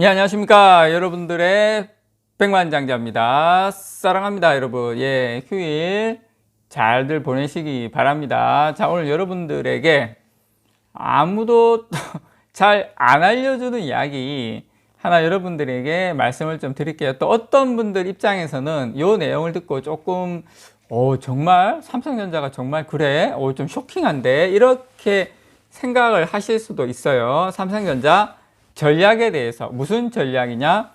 네, 안녕하십니까. 여러분들의 백만장자입니다. 사랑합니다, 여러분. 예, 휴일 잘들 보내시기 바랍니다. 자, 오늘 여러분들에게 아무도 잘 안 알려주는 이야기 하나 여러분들에게 말씀을 좀 드릴게요. 또 어떤 분들 입장에서는 이 내용을 듣고 조금, 오, 정말 삼성전자가 정말 그래? 오, 좀 쇼킹한데? 이렇게 생각을 하실 수도 있어요. 삼성전자 전략에 대해서 무슨 전략이냐?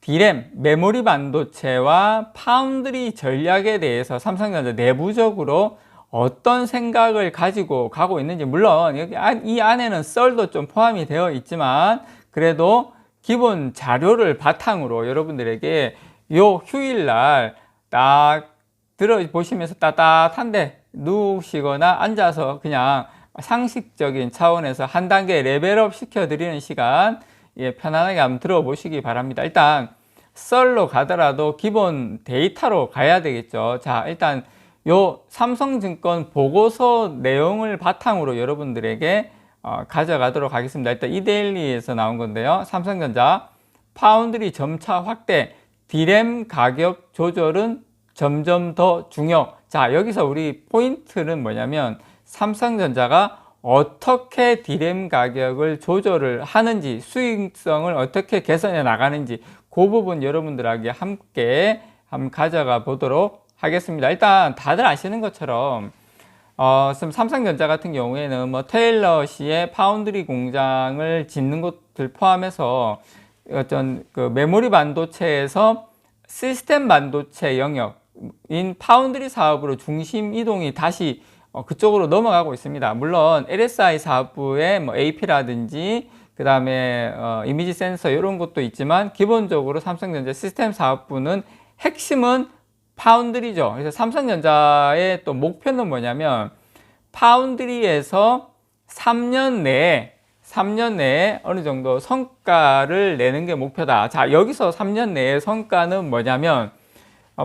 디램, 메모리 반도체와 파운드리 전략에 대해서 삼성전자 내부적으로 어떤 생각을 가지고 가고 있는지 물론 여기 이 안에는 썰도 좀 포함이 되어 있지만 그래도 기본 자료를 바탕으로 여러분들에게 요 휴일날 딱 들어보시면서 따뜻한데 누우시거나 앉아서 그냥 상식적인 차원에서 한 단계 레벨업 시켜드리는 시간 예, 편안하게 한번 들어보시기 바랍니다. 일단 썰로 가더라도 기본 데이터로 가야 되겠죠. 자, 일단 요 삼성증권 보고서 내용을 바탕으로 여러분들에게 어, 가져가도록 하겠습니다. 일단 이데일리에서 나온 건데요. 삼성전자 파운드리 점차 확대, 디램 가격 조절은 점점 더 중요. 자, 여기서 우리 포인트는 뭐냐면 삼성전자가 어떻게 디램 가격을 조절을 하는지 수익성을 어떻게 개선해 나가는지 그 부분 여러분들에게 함께 한번 가져가 보도록 하겠습니다. 일단 다들 아시는 것처럼 어, 삼성전자 같은 경우에는 뭐 테일러시의 파운드리 공장을 짓는 것들 포함해서 어떤 그 메모리 반도체에서 시스템 반도체 영역인 파운드리 사업으로 중심 이동이 다시 어, 그쪽으로 넘어가고 있습니다. 물론 LSI 사업부의 뭐 AP라든지 그 다음에 어, 이미지 센서 이런 것도 있지만 기본적으로 삼성전자 시스템 사업부는 핵심은 파운드리죠. 그래서 삼성전자의 또 목표는 뭐냐면 파운드리에서 3년 내에 3년 내에 어느 정도 성과를 내는 게 목표다. 자, 여기서 3년 내에 성과는 뭐냐면 어,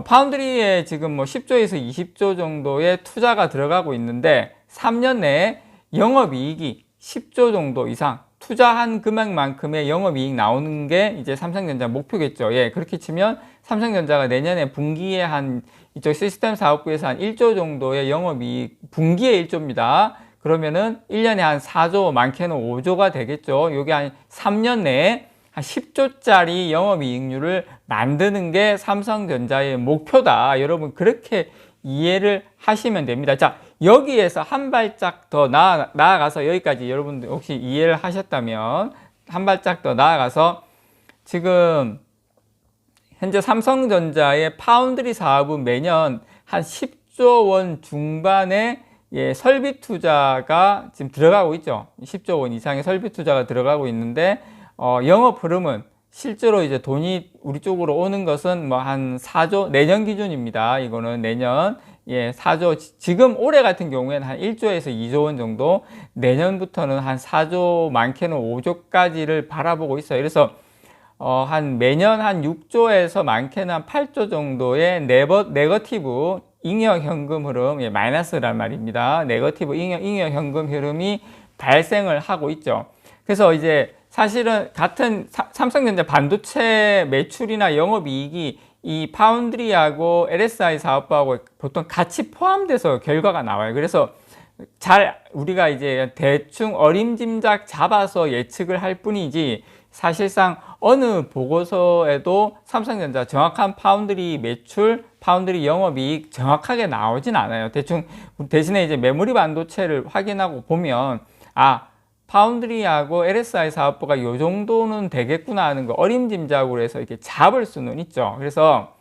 파운드리에 지금 뭐 10조에서 20조 정도의 투자가 들어가고 있는데 3년 내에 영업이익이 10조 정도 이상 투자한 금액만큼의 영업이익 나오는 게 이제 삼성전자 목표겠죠. 예, 그렇게 치면 삼성전자가 내년에 분기에 한 이쪽 시스템 사업부에서 한 1조 정도의 영업이익, 분기에 1조입니다. 그러면은 1년에 한 4조, 많게는 5조가 되겠죠. 요게 한 3년 내에 한 10조짜리 영업이익률을 만드는 게 삼성전자의 목표다. 여러분 그렇게 이해를 하시면 됩니다. 자 여기에서 한 발짝 더 나아, 나아가서 여기까지 여러분들 혹시 이해를 하셨다면 한 발짝 더 나아가서 지금 현재 삼성전자의 파운드리 사업은 매년 한 10조 원 중반의 예, 설비 투자가 지금 들어가고 있죠. 10조 원 이상의 설비 투자가 들어가고 있는데 어, 영업 흐름은 실제로 이제 돈이 우리 쪽으로 오는 것은 뭐 한 4조 내년 기준입니다. 이거는 내년 예, 4조 지금 올해 같은 경우에는 한 1조에서 2조 원 정도 내년부터는 한 4조 많게는 5조까지를 바라보고 있어요. 그래서 어, 한 매년 한 6조에서 많게는 한 8조 정도의 네버, 네거티브 잉여 현금 흐름, 예, 마이너스란 말입니다. 네거티브 잉여, 잉여 현금 흐름이 발생을 하고 있죠. 그래서 이제 사실은 같은 삼성전자 반도체 매출이나 영업이익이 이 파운드리하고 LSI 사업부하고 보통 같이 포함돼서 결과가 나와요. 그래서 잘 우리가 이제 대충 어림짐작 잡아서 예측을 할 뿐이지 사실상 어느 보고서에도 삼성전자 정확한 파운드리 매출, 파운드리 영업이익 정확하게 나오진 않아요. 대충 대신에 이제 메모리 반도체를 확인하고 보면 아 파운드리하고 LSI 사업부가 요 정도는 되겠구나 하는 거 어림짐작으로 해서 이렇게 잡을 수는 있죠. 그래서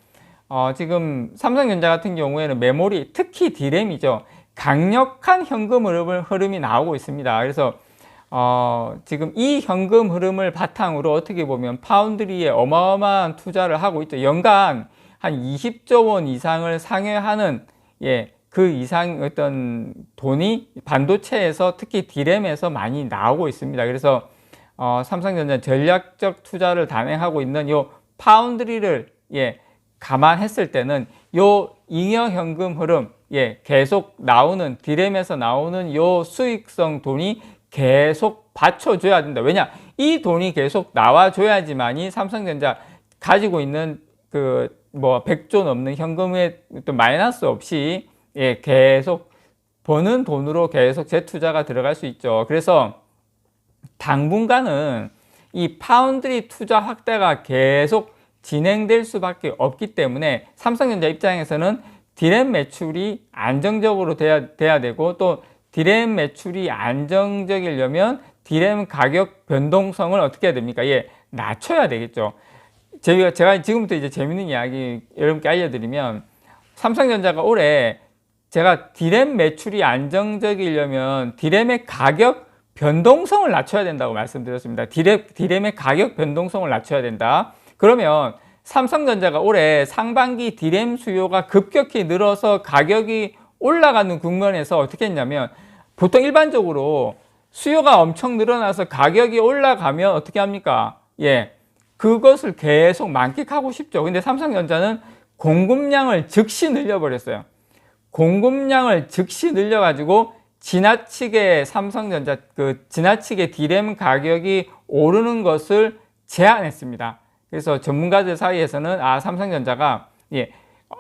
어, 지금 삼성전자 같은 경우에는 메모리 특히 디램이죠. 강력한 현금 흐름이 나오고 있습니다. 그래서 어, 지금 이 현금 흐름을 바탕으로 어떻게 보면 파운드리에 어마어마한 투자를 하고 있죠. 연간 한 20조 원 이상을 상회하는 예, 그 이상 어떤 돈이 반도체에서 특히 디램에서 많이 나오고 있습니다. 그래서 어, 삼성전자 전략적 투자를 단행하고 있는 요 파운드리를 예, 감안했을 때는 요 잉여 현금 흐름 예, 계속 나오는 디램에서 나오는 요 수익성 돈이 계속 받쳐줘야 된다. 왜냐? 이 돈이 계속 나와줘야지만이 삼성전자 가지고 있는 그 뭐 100조 넘는 현금의 또 마이너스 없이 예, 계속 버는 돈으로 계속 재투자가 들어갈 수 있죠. 그래서 당분간은 이 파운드리 투자 확대가 계속 진행될 수밖에 없기 때문에 삼성전자 입장에서는 디램 매출이 안정적으로 돼야, 돼야 되고 또 디램 매출이 안정적이려면 디램 가격 변동성을 어떻게 해야 됩니까? 예, 낮춰야 되겠죠. 제가, 제가 지금부터 이제 재밌는 이야기 여러분께 알려드리면 삼성전자가 올해 제가 디램 매출이 안정적이려면 디램의 가격 변동성을 낮춰야 된다고 말씀드렸습니다. 디램, 디램의 가격 변동성을 낮춰야 된다. 그러면 삼성전자가 올해 상반기 디램 수요가 급격히 늘어서 가격이 올라가는 국면에서 어떻게 했냐면 보통 일반적으로 수요가 엄청 늘어나서 가격이 올라가면 어떻게 합니까? 예. 그것을 계속 만끽하고 싶죠. 근데 삼성전자는 공급량을 즉시 늘려버렸어요. 공급량을 즉시 늘려가지고 지나치게 삼성전자 그 지나치게 디램 가격이 오르는 것을 제한했습니다. 그래서 전문가들 사이에서는 아 삼성전자가 예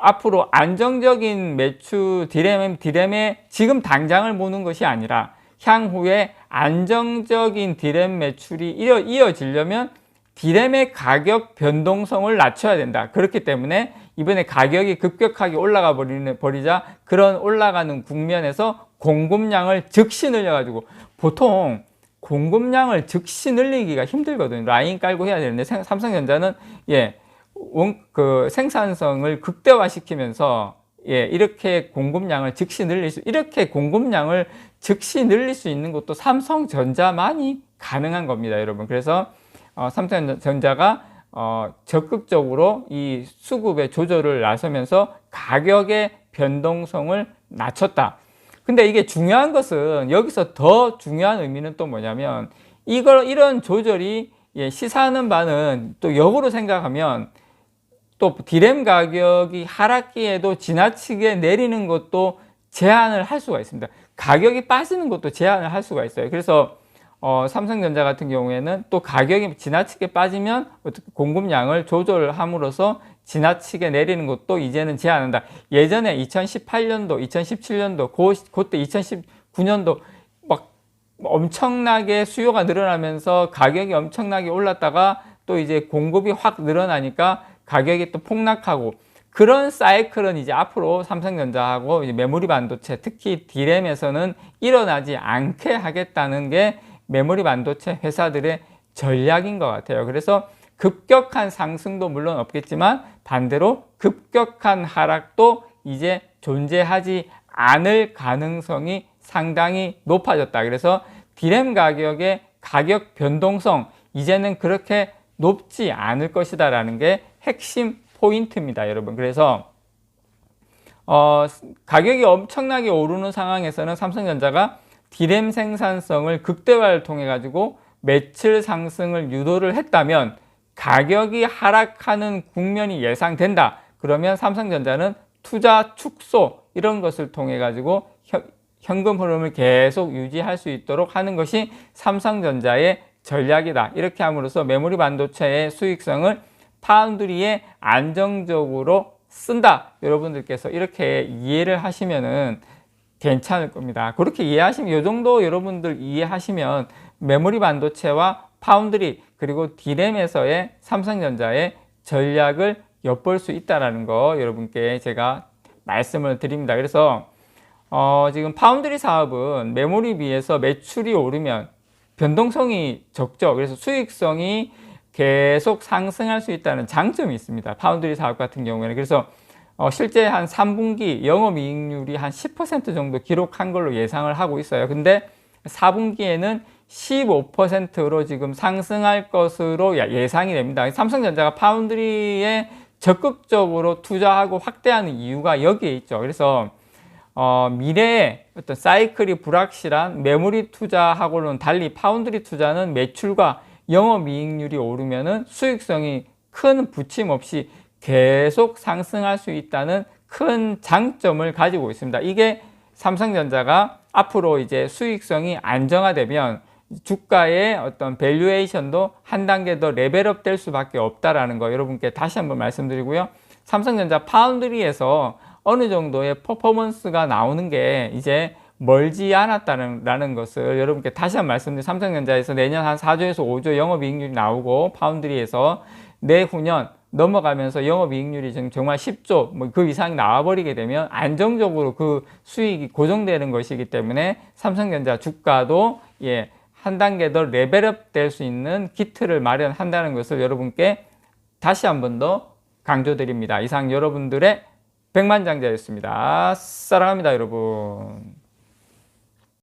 앞으로 안정적인 매출 디램 디램에 지금 당장을 보는 것이 아니라 향후에 안정적인 디램 매출이 이어, 이어지려면 디램의 가격 변동성을 낮춰야 된다. 그렇기 때문에 이번에 가격이 급격하게 올라가 버리자 그런 올라가는 국면에서 공급량을 즉시 늘려가지고 보통 공급량을 즉시 늘리기가 힘들거든요. 라인 깔고 해야 되는데 삼성전자는 예, 원, 그 생산성을 극대화시키면서 예, 이렇게 공급량을 즉시 늘릴 수, 이렇게 공급량을 즉시 늘릴 수 있는 것도 삼성전자만이 가능한 겁니다, 여러분. 그래서 어, 삼성전자가 어, 적극적으로 이 수급의 조절을 나서면서 가격의 변동성을 낮췄다. 근데 이게 중요한 것은 여기서 더 중요한 의미는 또 뭐냐면 이걸 이런 조절이 예, 시사하는 바는 또 역으로 생각하면 또 디램 가격이 하락기에도 지나치게 내리는 것도 제한을 할 수가 있습니다. 가격이 빠지는 것도 제한을 할 수가 있어요. 그래서 어, 삼성전자 같은 경우에는 또 가격이 지나치게 빠지면 공급량을 조절함으로써 지나치게 내리는 것도 이제는 제한한다. 예전에 2018년도, 2017년도, 고, 그때 2019년도 막 엄청나게 수요가 늘어나면서 가격이 엄청나게 올랐다가 또 이제 공급이 확 늘어나니까 가격이 또 폭락하고 그런 사이클은 이제 앞으로 삼성전자하고 이제 메모리 반도체 특히 디램에서는 일어나지 않게 하겠다는 게 메모리 반도체 회사들의 전략인 것 같아요. 그래서 급격한 상승도 물론 없겠지만 반대로 급격한 하락도 이제 존재하지 않을 가능성이 상당히 높아졌다. 그래서 디램 가격의 가격 변동성 이제는 그렇게 높지 않을 것이다 라는 게 핵심 포인트입니다, 여러분. 그래서 어, 가격이 엄청나게 오르는 상황에서는 삼성전자가 디램 생산성을 극대화를 통해 가지고 매출 상승을 유도를 했다면 가격이 하락하는 국면이 예상된다. 그러면 삼성전자는 투자 축소 이런 것을 통해 가지고 현금 흐름을 계속 유지할 수 있도록 하는 것이 삼성전자의 전략이다. 이렇게 함으로써 메모리 반도체의 수익성을 파운드리에 안정적으로 쓴다. 여러분들께서 이렇게 이해를 하시면은 괜찮을 겁니다. 그렇게 이해하시면 이 정도 여러분들 이해하시면 메모리 반도체와 파운드리 그리고 디램에서의 삼성전자의 전략을 엿볼 수 있다라는 거 여러분께 제가 말씀을 드립니다. 그래서 어, 지금 파운드리 사업은 메모리 비해서 매출이 오르면 변동성이 적죠. 그래서 수익성이 계속 상승할 수 있다는 장점이 있습니다. 파운드리 사업 같은 경우에는. 그래서 어, 실제 한 3분기 영업이익률이 한 10% 정도 기록한 걸로 예상을 하고 있어요. 근데 4분기에는 15%로 지금 상승할 것으로 예상이 됩니다. 삼성전자가 파운드리에 적극적으로 투자하고 확대하는 이유가 여기에 있죠. 그래서 어, 미래에 어떤 사이클이 불확실한 메모리 투자하고는 달리 파운드리 투자는 매출과 영업이익률이 오르면은 수익성이 큰 부침 없이 계속 상승할 수 있다는 큰 장점을 가지고 있습니다. 이게 삼성전자가 앞으로 이제 수익성이 안정화되면 주가의 어떤 밸류에이션도 한 단계 더 레벨업 될 수밖에 없다라는 거 여러분께 다시 한번 말씀드리고요. 삼성전자 파운드리에서 어느 정도의 퍼포먼스가 나오는 게 이제 멀지 않았다는 것을 여러분께 다시 한 번 말씀드리면 삼성전자에서 내년 한 4조에서 5조 영업이익률이 나오고 파운드리에서 내후년 넘어가면서 영업이익률이 지금 정말 10조 뭐 그 이상이 나와버리게 되면 안정적으로 그 수익이 고정되는 것이기 때문에 삼성전자 주가도 예, 한 단계 더 레벨업 될 수 있는 기틀을 마련한다는 것을 여러분께 다시 한 번 더 강조드립니다. 이상 여러분들의 백만장자였습니다. 사랑합니다, 여러분.